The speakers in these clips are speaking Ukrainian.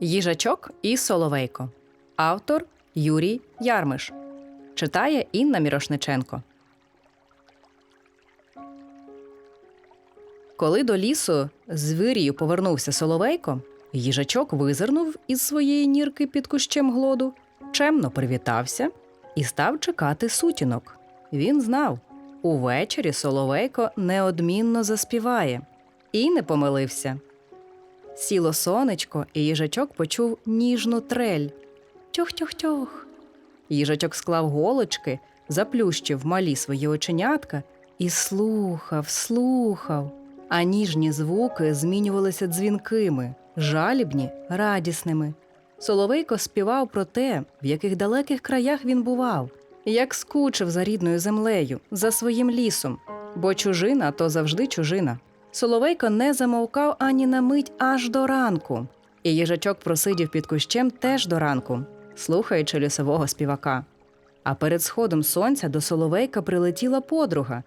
Їжачок і Соловейко. Автор Юрій Ярмиш. Читає Інна Мірошниченко. Коли до лісу з вирію повернувся Соловейко, їжачок визирнув із своєї нірки під кущем глоду, чемно привітався і став чекати сутінок. Він знав, увечері Соловейко неодмінно заспіває, і не помилився. Сіло сонечко, і їжачок почув ніжну трель. Тьох-тьох-тьох. Їжачок склав голочки, заплющив малі свої оченятка і слухав, слухав. А ніжні звуки змінювалися дзвінкими, жалібні, радісними. Соловейко співав про те, в яких далеких краях він бував, як скучив за рідною землею, за своїм лісом, бо чужина то завжди чужина. Соловейко не замовкав ані на мить аж до ранку, і їжачок просидів під кущем теж до ранку, слухаючи лісового співака. А перед сходом сонця до Соловейка прилетіла подруга,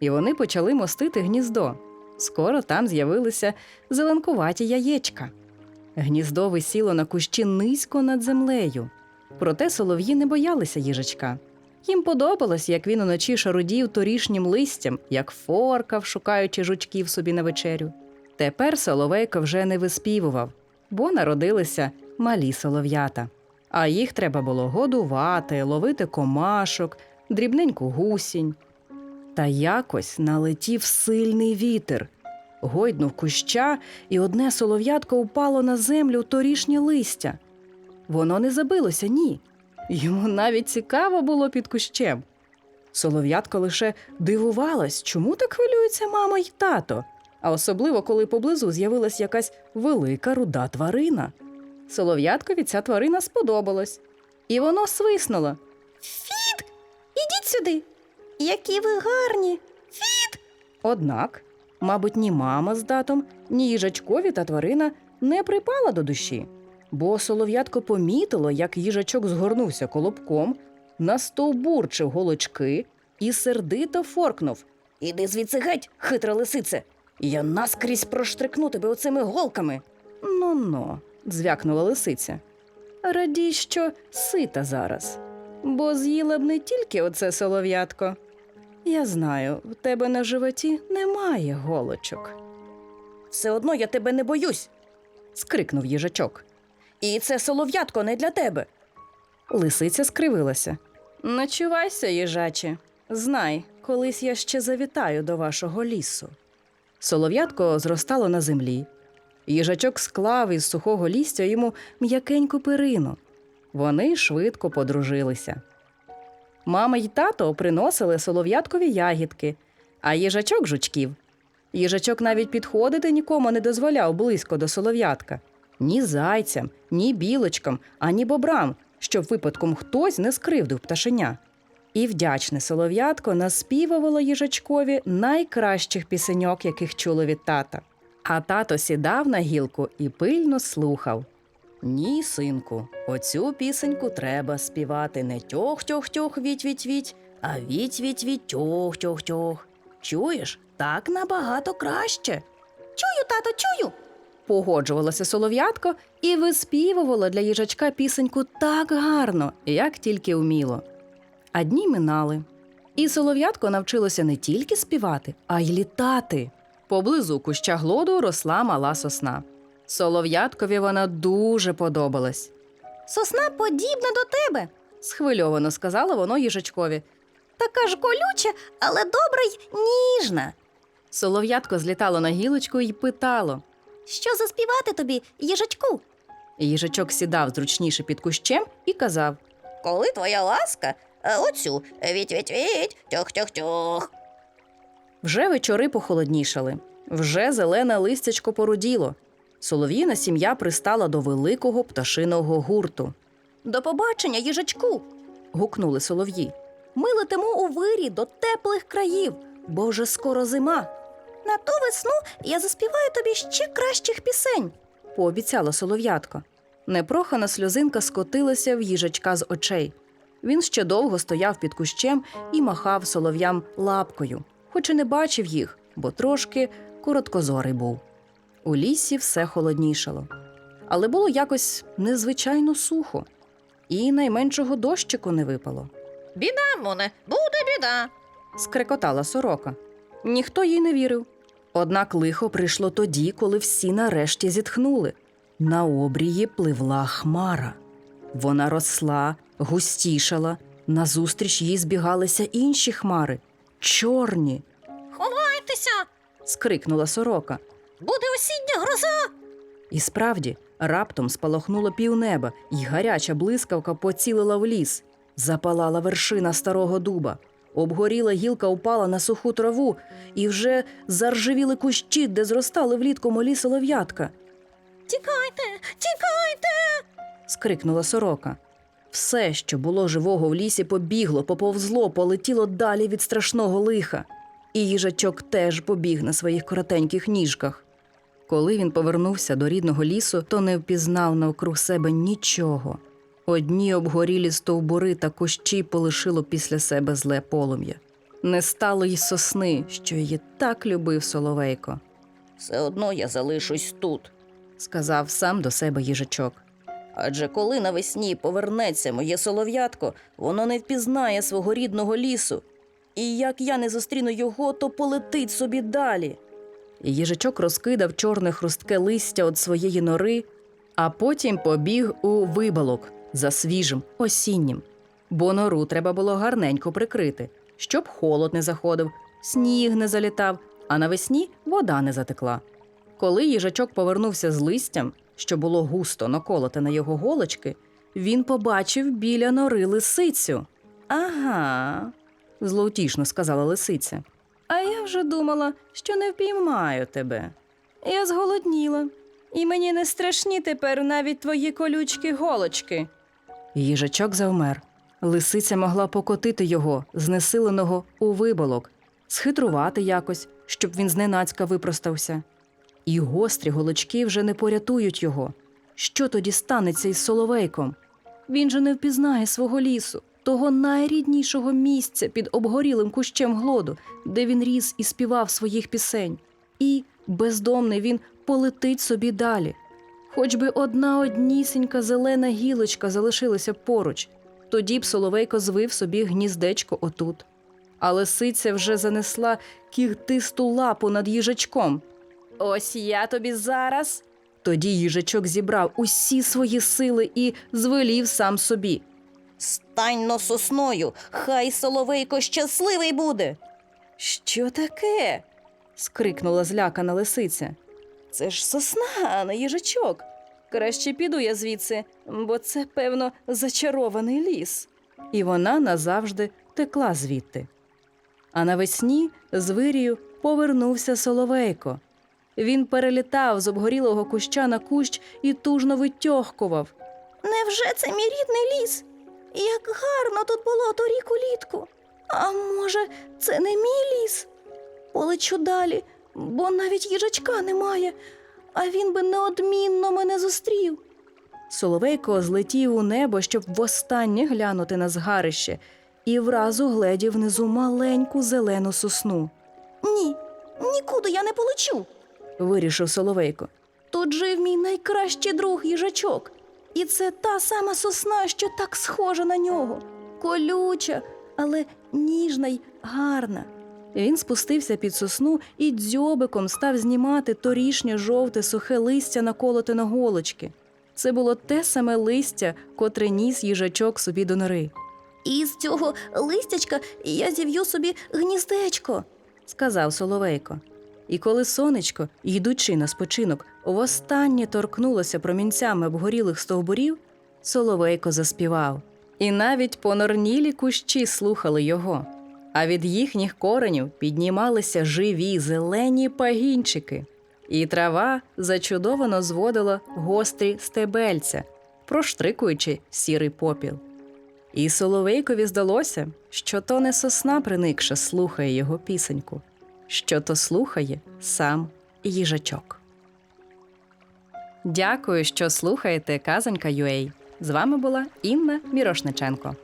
і вони почали мостити гніздо. Скоро там з'явилися зеленкуваті яєчка. Гніздо висіло на кущі низько над землею. Проте солов'ї не боялися їжачка. Їм подобалось, як він уночі шарудів торішнім листям, як форкав, шукаючи жучків собі на вечерю. Тепер соловейко вже не виспівував, бо народилися малі солов'ята. А їх треба було годувати, ловити комашок, дрібненьку гусінь. Та якось налетів сильний вітер, гойднув куща, і одне солов'ятко упало на землю торішнє листя. Воно не забилося, ні. Йому навіть цікаво було під кущем. Солов'ятко лише дивувалась, чому так хвилюються мама й тато, а особливо, коли поблизу з'явилась якась велика руда тварина. Солов'яткові ця тварина сподобалась, і воно свиснуло. Фіт, ідіть сюди. Які ви гарні. Однак, мабуть, ні мама з татом, ні їжачкові та тварина не припала до душі, бо солов'ятко помітило, як їжачок згорнувся колобком, настовбурчив голочки і сердито форкнув. Іди звідси геть, хитра лисице. Я наскрізь проштрикну тебе оцими голками. Ну но, дзвякнула лисиця. Радій, що сита зараз, бо з'їла б не тільки оце солов'ятко. Я знаю, в тебе на животі немає голочок, Все одно я тебе не боюсь. скрикнув їжачок. І це солов'ятко не для тебе. Лисиця скривилася. Ночувайся, їжаче. Знай, колись я ще завітаю до вашого лісу. Солов'ятко зростало на землі. Їжачок склав із сухого лістя йому м'якеньку перину. Вони швидко подружилися. Мама й тато приносили солов'яткові ягідки, а їжачок жучків. Їжачок навіть підходити нікому не дозволяв близько до солов'ятка ні зайцям, ні білочкам, ані бобрам, щоб випадком хтось не скривдив пташеня. І вдячне солов'ятко наспівувало їжачкові найкращих пісеньок, яких чуло від тата. А тато сідав на гілку і пильно слухав. Ні, синку, оцю пісеньку треба співати не тьох-тьох-тьох віть-віть-віть, а віть-віть-віть тьох-тьох-тьох. Чуєш, так набагато краще. Чую, тато, чую. Погоджувалося солов'ятко і виспівувало для їжачка пісеньку так гарно, як тільки вміло. А дні минали. І солов'ятко навчилося не тільки співати, а й літати. Поблизу куща глоду росла мала сосна. Солов'яткові вона дуже подобалась. Сосна подібна до тебе. Схвильовано сказала воно їжачкові. Така ж колюча, але добра й ніжна. Солов'ятко злітало на гілочку і питало. Що заспівати тобі, їжачку? Їжачок сідав зручніше під кущем і казав: Коли твоя ласка, а оцю віть-віть-віть, тьох-тьох-тьох. Вже вечори похолоднішали, вже зелене листячко поруділо. Солов'їна сім'я пристала до великого пташиного гурту. До побачення, їжачку. Гукнули солов'ї. Ми летимо у вирі до теплих країв, бо вже скоро зима. На ту весну я заспіваю тобі ще кращих пісень. Пообіцяла солов'ятко. Непрохана сльозинка скотилася в їжачка з очей. Він ще довго стояв під кущем і махав солов'ям лапкою, хоч і не бачив їх, бо трошки короткозорий був. У лісі все холоднішало. але було якось незвичайно сухо, і найменшого дощику не випало. Біда, Моне, буде біда. скрекотала сорока. Ніхто їй не вірив. Однак лихо прийшло тоді, коли всі нарешті зітхнули. На обрії пливла хмара. Вона росла, густішала. Назустріч їй збігалися інші хмари чорні. Ховайтеся, скрикнула сорока. буде осіння гроза. І справді, раптом спалахнуло півнеба, і гаряча блискавка поцілила в ліс. Запалала вершина старого дуба. Обгоріла гілка упала на суху траву, і вже заржавіли кущі, де зростали влітку молі солов'ятка. Тікайте, тікайте. скрикнула сорока. Все, що було живого в лісі, побігло, поповзло, полетіло далі від страшного лиха. І їжачок теж побіг на своїх коротеньких ніжках. Коли він повернувся до рідного лісу, то не впізнав навкруг себе нічого. Одні обгорілі стовбури та кущі полишило після себе зле полум'я. Не стало й сосни, що її так любив Соловейко, Все одно я залишусь тут. сказав сам до себе їжачок. Адже коли навесні повернеться моє солов'ятко, воно не впізнає свого рідного лісу. І як я не зустріну його, то полетить собі далі. Їжачок розкидав чорне хрустке листя від своєї нори, а потім побіг у вибалок за свіжим осіннім. Бо нору треба було гарненько прикрити, щоб холод не заходив, сніг не залітав, а навесні вода не затекла. Коли їжачок повернувся з листям, що було густо наколоте на його голочки, він побачив біля нори лисицю. Ага, злоутішно сказала лисиця. А я вже думала, що не впіймаю тебе. Я зголодніла, і мені не страшні тепер навіть твої колючки голочки. Їжачок завмер. Лисиця могла покотити його, знесиленого у виболок, схитрувати якось, щоб він зненацька випростався. І гострі голочки вже не порятують його. Що тоді станеться із соловейком? Він же не впізнає свого лісу, того найріднішого місця під обгорілим кущем глоду, де він ріс і співав своїх пісень. І, бездомний, він полетить собі далі. Хоч би одна однісінька зелена гілочка залишилася поруч, тоді б Соловейко звив собі гніздечко отут. А лисиця вже занесла кігтисту лапу над їжачком. Ось я тобі зараз. Тоді їжачок зібрав усі свої сили і звелів сам собі. Стань но сосною, хай соловейко щасливий буде. Що таке? скрикнула злякана лисиця. Це ж сосна, а не їжачок. Краще піду я звідси, бо це, певно, зачарований ліс. І вона назавжди текла звідти. А навесні з вирію повернувся соловейко. Він перелітав з обгорілого куща на кущ і тужно витьохкував. Невже це мій рідний ліс? Як гарно тут було торік улітку. А може, це не мій ліс? Полечу далі, бо навіть їжачка немає, а він би неодмінно мене зустрів. Соловейко злетів у небо, щоб востаннє глянути на згарище, і вразу гледів внизу маленьку зелену сосну. Ні, нікуди я не полечу. Вирішив Соловейко. Тут жив мій найкращий друг їжачок. І це та сама сосна, що так схожа на нього. Колюча, але ніжна й гарна. Він спустився під сосну і дзьобиком став знімати торішнє жовте сухе листя наколоте на голочки. Це було те саме листя, котре ніс їжачок собі до нори. І з цього листячка я зів'ю собі гніздечко. сказав Соловейко. І коли сонечко, йдучи на спочинок, востаннє торкнулося промінцями обгорілих стовбурів, Соловейко заспівав. І навіть понорнілі кущі слухали його, а від їхніх коренів піднімалися живі зелені пагінчики, і трава зачудовано зводила гострі стебельця, проштрикуючи сірий попіл. І Соловейкові здалося, що то не сосна приникша слухає його пісеньку, що то слухає сам їжачок. Дякую, що слухаєте Казанька UA. З вами була Інна Мірошниченко.